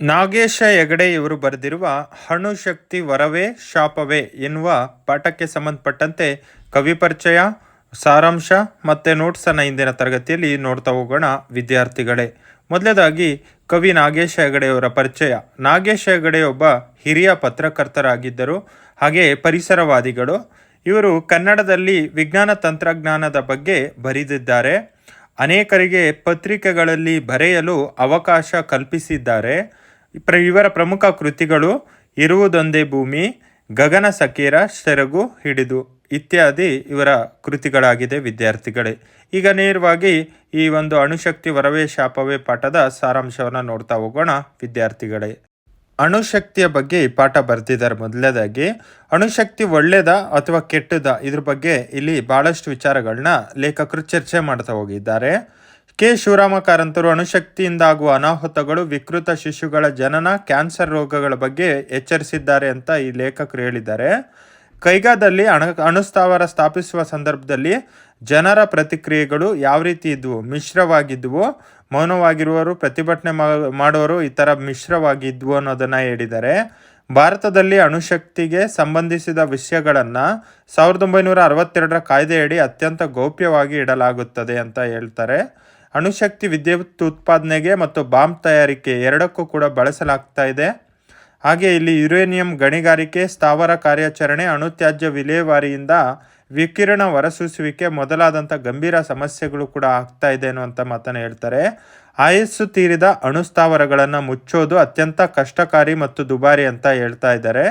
ನಾಗೇಶ ಹೆಗಡೆ ಇವರು ಬರೆದಿರುವ ಅಣುಶಕ್ತಿ ವರವೇ ಶಾಪವೇ ಎನ್ನುವ ಪಾಠಕ್ಕೆ ಸಂಬಂಧಪಟ್ಟಂತೆ ಕವಿ ಪರಿಚಯ, ಸಾರಾಂಶ ಮತ್ತು ನೋಟ್ಸನ್ನು ಇಂದಿನ ತರಗತಿಯಲ್ಲಿ ನೋಡ್ತಾ ಹೋಗೋಣ ವಿದ್ಯಾರ್ಥಿಗಳೇ. ಮೊದಲನೇದಾಗಿ, ಕವಿ ನಾಗೇಶ ಹೆಗಡೆಯವರ ಪರಿಚಯ. ನಾಗೇಶ ಹೆಗಡೆ ಒಬ್ಬ ಹಿರಿಯ ಪತ್ರಕರ್ತರಾಗಿದ್ದರು ಹಾಗೆ ಪರಿಸರವಾದಿಗಳು. ಇವರು ಕನ್ನಡದಲ್ಲಿ ವಿಜ್ಞಾನ ತಂತ್ರಜ್ಞಾನದ ಬಗ್ಗೆ ಬರೆದಿದ್ದಾರೆ. ಅನೇಕರಿಗೆ ಪತ್ರಿಕೆಗಳಲ್ಲಿ ಬರೆಯಲು ಅವಕಾಶ ಕಲ್ಪಿಸಿದ್ದಾರೆ. ಇವರ ಪ್ರಮುಖ ಕೃತಿಗಳು ಇರುವುದೊಂದೇ ಭೂಮಿ, ಗಗನ ಸಕೀರ, ಸೆರಗು ಹಿಡಿದು ಇತ್ಯಾದಿ ಇವರ ಕೃತಿಗಳಾಗಿದೆ ವಿದ್ಯಾರ್ಥಿಗಳೇ. ಈಗ ನೇರವಾಗಿ ಈ ಒಂದು ಅಣುಶಕ್ತಿ ವರವೇ ಶಾಪವೇ ಪಾಠದ ಸಾರಾಂಶವನ್ನು ನೋಡ್ತಾ ಹೋಗೋಣ ವಿದ್ಯಾರ್ಥಿಗಳೇ. ಅಣುಶಕ್ತಿಯ ಬಗ್ಗೆ ಈ ಪಾಠ ಬರ್ತಿದ್ದಾರೆ ಮೊದಲನೇದಾಗಿ. ಅಣುಶಕ್ತಿ ಒಳ್ಳೆಯದ ಅಥವಾ ಕೆಟ್ಟದ ಇದ್ರ ಬಗ್ಗೆ ಇಲ್ಲಿ ಭಾಳಷ್ಟು ವಿಚಾರಗಳನ್ನ ಲೇಖಕರು ಚರ್ಚೆ ಮಾಡ್ತಾ ಹೋಗಿದ್ದಾರೆ. ಕೆ. ಶಿವರಾಮ ಕಾರಂತರು ಅಣುಶಕ್ತಿಯಿಂದ ಆಗುವ ಅನಾಹುತಗಳು ವಿಕೃತ ಶಿಶುಗಳ ಜನನ, ಕ್ಯಾನ್ಸರ್ ರೋಗಗಳ ಬಗ್ಗೆ ಎಚ್ಚರಿಸಿದ್ದಾರೆ ಅಂತ ಈ ಲೇಖಕರು ಹೇಳಿದ್ದಾರೆ. ಕೈಗಾದಲ್ಲಿ ಅಣ, ಅಣುಸ್ಥಾವರ ಸ್ಥಾಪಿಸುವ ಸಂದರ್ಭದಲ್ಲಿ ಜನರ ಪ್ರತಿಕ್ರಿಯೆಗಳು ಯಾವ ರೀತಿ ಇದ್ವು? ಮಿಶ್ರವಾಗಿದ್ವು. ಮೌನವಾಗಿರುವವರು, ಪ್ರತಿಭಟನೆ ಮಾಡುವವರು ಈ ಥರ ಮಿಶ್ರವಾಗಿದ್ವು ಅನ್ನೋದನ್ನು ಹೇಳಿದ್ದಾರೆ. ಭಾರತದಲ್ಲಿ ಅಣುಶಕ್ತಿಗೆ ಸಂಬಂಧಿಸಿದ ವಿಷಯಗಳನ್ನು ಸಾವಿರದ ಒಂಬೈನೂರ ಅರವತ್ತೆರಡರ ಕಾಯ್ದೆಯಡಿ ಅತ್ಯಂತ ಗೌಪ್ಯವಾಗಿ ಇಡಲಾಗುತ್ತದೆ ಅಂತ ಹೇಳ್ತಾರೆ. ಅಣುಶಕ್ತಿ ವಿದ್ಯುತ್ ಉತ್ಪಾದನೆಗೆ ಮತ್ತು ಬಾಂಬ್ ತಯಾರಿಕೆ ಎರಡಕ್ಕೂ ಕೂಡ ಬಳಸಲಾಗ್ತಾ ಇದೆ. ಹಾಗೆ ಇಲ್ಲಿ ಯುರೇನಿಯಂ ಗಣಿಗಾರಿಕೆ ಸ್ಥಾವರ ಕಾರ್ಯಾಚರಣೆ ಅಣುತ್ಯಾಜ್ಯ ವಿಲೇವಾರಿಯಿಂದ ವಿಕಿರಣ ಹೊರಸೂಸುವಿಕೆ ಮೊದಲಾದಂಥ ಗಂಭೀರ ಸಮಸ್ಯೆಗಳು ಕೂಡ ಆಗ್ತಾ ಇದೆ ಅನ್ನುವಂಥ ಮಾತನ್ನು ಹೇಳ್ತಾರೆ. ಆಯಸ್ಸು ತೀರಿದ ಅಣುಸ್ಥಾವರಗಳನ್ನು ಮುಚ್ಚೋದು ಅತ್ಯಂತ ಕಷ್ಟಕಾರಿ ಮತ್ತು ದುಬಾರಿ ಅಂತ ಹೇಳ್ತಾ ಇದ್ದಾರೆ.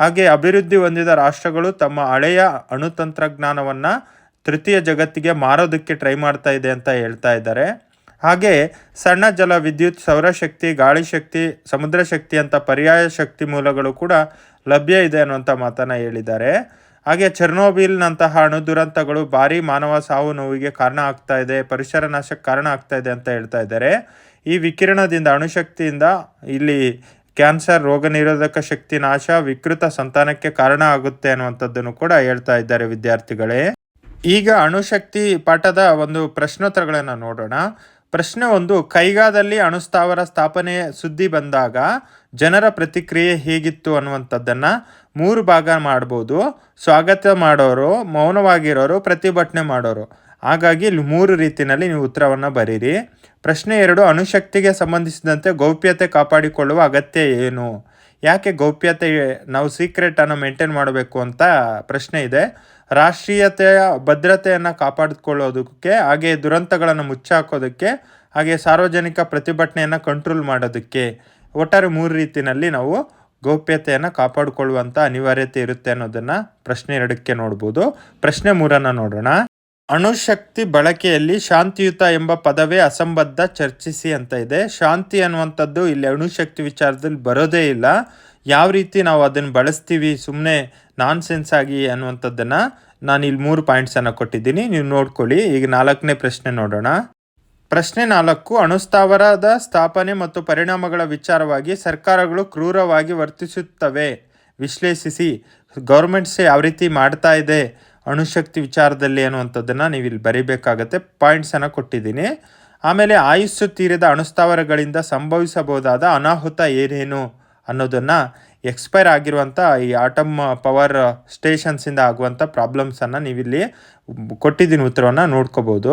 ಹಾಗೆ ಅಭಿವೃದ್ಧಿ ಹೊಂದಿದ ರಾಷ್ಟ್ರಗಳು ತಮ್ಮ ಹಳೆಯ ಅಣುತಂತ್ರಜ್ಞಾನವನ್ನು ತೃತೀಯ ಜಗತ್ತಿಗೆ ಮಾರೋದಕ್ಕೆ ಟ್ರೈ ಮಾಡ್ತಾ ಇದೆ ಅಂತ ಹೇಳ್ತಾ ಇದ್ದಾರೆ. ಹಾಗೆ ಸಣ್ಣ ಜಲ ವಿದ್ಯುತ್ ಸೌರಶಕ್ತಿ ಗಾಳಿ ಶಕ್ತಿ, ಸಮುದ್ರ ಶಕ್ತಿ ಅಂತ ಪರ್ಯಾಯ ಶಕ್ತಿ ಮೂಲಗಳು ಕೂಡ ಲಭ್ಯ ಇದೆ ಅನ್ನುವಂಥ ಮಾತನ್ನು ಹೇಳಿದ್ದಾರೆ. ಹಾಗೆ ಚೆರ್ನೋಬಿಲ್ನಂತಹ ಅಣು ದುರಂತಗಳು ಭಾರಿ ಮಾನವ ಸಾವು ನೋವಿಗೆ ಕಾರಣ ಆಗ್ತಾ ಇದೆ, ಪರಿಸರ ನಾಶಕ್ಕೆ ಕಾರಣ ಆಗ್ತಾ ಇದೆ ಅಂತ ಹೇಳ್ತಾ ಇದ್ದಾರೆ. ಈ ವಿಕಿರಣದಿಂದ, ಅಣುಶಕ್ತಿಯಿಂದ ಇಲ್ಲಿ ಕ್ಯಾನ್ಸರ್, ರೋಗ ನಿರೋಧಕ ಶಕ್ತಿ ನಾಶ, ವಿಕೃತ ಸಂತಾನಕ್ಕೆ ಕಾರಣ ಆಗುತ್ತೆ ಅನ್ನುವಂಥದ್ದನ್ನು ಕೂಡ ಹೇಳ್ತಾ ಇದ್ದಾರೆ ವಿದ್ಯಾರ್ಥಿಗಳೇ. ಈಗ ಅಣುಶಕ್ತಿ ಪಾಠದ ಒಂದು ಪ್ರಶ್ನೋತ್ತರಗಳನ್ನು ನೋಡೋಣ. ಪ್ರಶ್ನೆ ಒಂದು, ಕೈಗಾದಲ್ಲಿ ಅಣುಸ್ಥಾವರ ಸ್ಥಾಪನೆ ಸುದ್ದಿ ಬಂದಾಗ ಜನರ ಪ್ರತಿಕ್ರಿಯೆ ಹೇಗಿತ್ತು ಅನ್ನುವಂಥದ್ದನ್ನು ಮೂರು ಭಾಗ ಮಾಡ್ಬೋದು. ಸ್ವಾಗತ ಮಾಡೋರು, ಮೌನವಾಗಿರೋರು, ಪ್ರತಿಭಟನೆ ಮಾಡೋರು. ಹಾಗಾಗಿ ಇಲ್ಲಿ ಮೂರು ರೀತಿಯಲ್ಲಿ ನೀವು ಉತ್ತರವನ್ನು ಬರೀರಿ. ಪ್ರಶ್ನೆ ಎರಡು, ಅಣುಶಕ್ತಿಗೆ ಸಂಬಂಧಿಸಿದಂತೆ ಗೌಪ್ಯತೆ ಕಾಪಾಡಿಕೊಳ್ಳುವ ಅಗತ್ಯ ಏನು? ಯಾಕೆ ಗೌಪ್ಯತೆ ನಾವು ಸೀಕ್ರೆಟನ್ನು ಮೇಂಟೈನ್ ಮಾಡಬೇಕು ಅಂತ ಪ್ರಶ್ನೆ ಇದೆ. ರಾಷ್ಟ್ರೀಯತೆಯ ಭದ್ರತೆಯನ್ನು ಕಾಪಾಡಿಕೊಳ್ಳೋದಕ್ಕೆ ಹಾಗೆ ದುರಂತಗಳನ್ನು ಮುಚ್ಚಾಕೋದಕ್ಕೆ ಹಾಗೆ ಸಾರ್ವಜನಿಕ ಪ್ರತಿಭಟನೆಯನ್ನು ಕಂಟ್ರೋಲ್ ಮಾಡೋದಕ್ಕೆ ಒಟ್ಟಾರೆ ಮೂರು ರೀತಿಯಲ್ಲಿ ನಾವು ಗೌಪ್ಯತೆಯನ್ನು ಕಾಪಾಡಿಕೊಳ್ಳುವಂಥ ಅನಿವಾರ್ಯತೆ ಇರುತ್ತೆ ಅನ್ನೋದನ್ನು ಪ್ರಶ್ನೆ ಎರಡಕ್ಕೆ ನೋಡ್ಬೋದು. ಪ್ರಶ್ನೆ ಮೂರನ್ನು ನೋಡೋಣ. ಅಣುಶಕ್ತಿ ಬಳಕೆಯಲ್ಲಿ ಶಾಂತಿಯುತ ಎಂಬ ಪದವೇ ಅಸಂಬದ್ಧ ಚರ್ಚಿಸಿ ಅಂತ ಇದೆ. ಶಾಂತಿ ಅನ್ನುವಂಥದ್ದು ಇಲ್ಲಿ ಅಣುಶಕ್ತಿ ವಿಚಾರದಲ್ಲಿ ಬರೋದೇ ಇಲ್ಲ. ಯಾವ ರೀತಿ ನಾವು ಅದನ್ನು ಬಳಸ್ತೀವಿ ಸುಮ್ಮನೆ ನಾನ್ ಸೆನ್ಸ್ ಆಗಿ ಅನ್ನುವಂಥದ್ದನ್ನು ನಾನು ಇಲ್ಲಿ ಮೂರು ಪಾಯಿಂಟ್ಸನ್ನು ಕೊಟ್ಟಿದ್ದೀನಿ. ನೀವು ನೋಡ್ಕೊಳ್ಳಿ. ಈಗ ನಾಲ್ಕನೇ ಪ್ರಶ್ನೆ ನೋಡೋಣ. ಪ್ರಶ್ನೆ ನಾಲ್ಕು, ಅಣುಸ್ಥಾವರದ ಸ್ಥಾಪನೆ ಮತ್ತು ಪರಿಣಾಮಗಳ ವಿಚಾರವಾಗಿ ಸರ್ಕಾರಗಳು ಕ್ರೂರವಾಗಿ ವರ್ತಿಸುತ್ತವೆ. ವಿಶ್ಲೇಷಿಸಿ. ಗೌರ್ಮೆಂಟ್ಸ್ ಯಾವ ರೀತಿ ಮಾಡ್ತಾ ಇದೆ? ಅಣುಶಕ್ತಿ ವಿಚಾರದಲ್ಲಿ ಅನ್ನುವಂಥದ್ದನ್ನು ನೀವು ಇಲ್ಲಿ ಬರೀಬೇಕಾಗತ್ತೆ ಪಾಯಿಂಟ್ಸನ್ನು ಕೊಟ್ಟಿದ್ದೀನಿ. ಆಮೇಲೆ ಆಯುಸ್ಸು ತೀರಿದ ಅಣುಸ್ಥಾವರಗಳಿಂದ ಸಂಭವಿಸಬಹುದಾದ ಅನಾಹುತ ಏನೇನು ಅನ್ನೋದನ್ನು ಎಕ್ಸ್ಪೈರ್ ಆಗಿರುವಂಥ ಈ ಆಟಮ್ ಪವರ್ ಸ್ಟೇಷನ್ಸಿಂದ ಆಗುವಂಥ ಪ್ರಾಬ್ಲಮ್ಸನ್ನು ನೀವಿಲ್ಲಿ ಕೊಟ್ಟಿದ್ದೀನಿ ಉತ್ತರವನ್ನು ನೋಡ್ಕೋಬೋದು.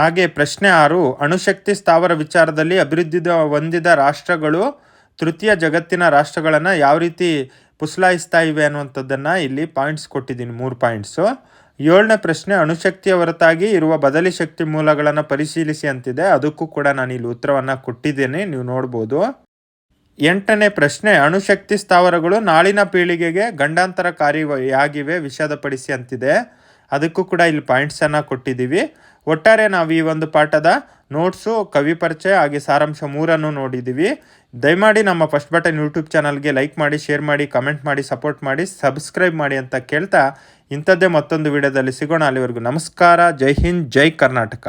ಹಾಗೆ ಪ್ರಶ್ನೆ ಆರು, ಅಣುಶಕ್ತಿ ಸ್ಥಾವರ ವಿಚಾರದಲ್ಲಿ ಅಭಿವೃದ್ಧಿ ಹೊಂದಿದ ರಾಷ್ಟ್ರಗಳು ತೃತೀಯ ಜಗತ್ತಿನ ರಾಷ್ಟ್ರಗಳನ್ನು ಯಾವ ರೀತಿ ಪುಸ್ಲಾಯಿಸ್ತಾ ಇವೆ ಅನ್ನುವಂಥದ್ದನ್ನು ಇಲ್ಲಿ ಪಾಯಿಂಟ್ಸ್ ಕೊಟ್ಟಿದ್ದೀನಿ, ಮೂರು ಪಾಯಿಂಟ್ಸು ಏಳನೇ ಪ್ರಶ್ನೆ, ಅಣುಶಕ್ತಿಯ ಹೊರತಾಗಿ ಇರುವ ಬದಲಿ ಶಕ್ತಿ ಮೂಲಗಳನ್ನು ಪರಿಶೀಲಿಸಿ ಅಂತಿದೆ. ಅದಕ್ಕೂ ಕೂಡ ನಾನು ಇಲ್ಲಿ ಉತ್ತರವನ್ನು ಕೊಟ್ಟಿದ್ದೇನೆ, ನೀವು ನೋಡ್ಬೋದು. ಎಂಟನೇ ಪ್ರಶ್ನೆ, ಅಣುಶಕ್ತಿ ಸ್ಥಾವರಗಳು ನಾಳಿನ ಪೀಳಿಗೆಗೆ ಗಂಡಾಂತರಕಾರಿಯಾಗಿವೆ, ವಿಷಾದಪಡಿಸಿ ಅಂತಿದೆ. ಅದಕ್ಕೂ ಕೂಡ ಇಲ್ಲಿ ಪಾಯಿಂಟ್ಸನ್ನು ಕೊಟ್ಟಿದ್ದೀವಿ. ಒಟ್ಟಾರೆ ನಾವು ಈ ಒಂದು ಪಾಠದ ನೋಟ್ಸು ಕವಿ ಪರಿಚಯ ಹಾಗೆ ಸಾರಾಂಶ ಮೂರನ್ನು ನೋಡಿದ್ದೀವಿ. ದಯಮಾಡಿ ನಮ್ಮ ಫಸ್ಟ್ ಬಟನ್ ಯೂಟ್ಯೂಬ್ ಚಾನಲ್ಗೆ ಲೈಕ್ ಮಾಡಿ ಶೇರ್ ಮಾಡಿ ಕಮೆಂಟ್ ಮಾಡಿ ಸಪೋರ್ಟ್ ಮಾಡಿ ಸಬ್ಸ್ಕ್ರೈಬ್ ಮಾಡಿ ಅಂತ ಕೇಳ್ತಾ ಇಂಥದ್ದೇ ಮತ್ತೊಂದು ವಿಡಿಯೋದಲ್ಲಿ ಸಿಗೋಣ. ಅಲ್ಲಿವರೆಗೂ ನಮಸ್ಕಾರ. ಜೈ ಹಿಂದ್, ಜೈ ಕರ್ನಾಟಕ.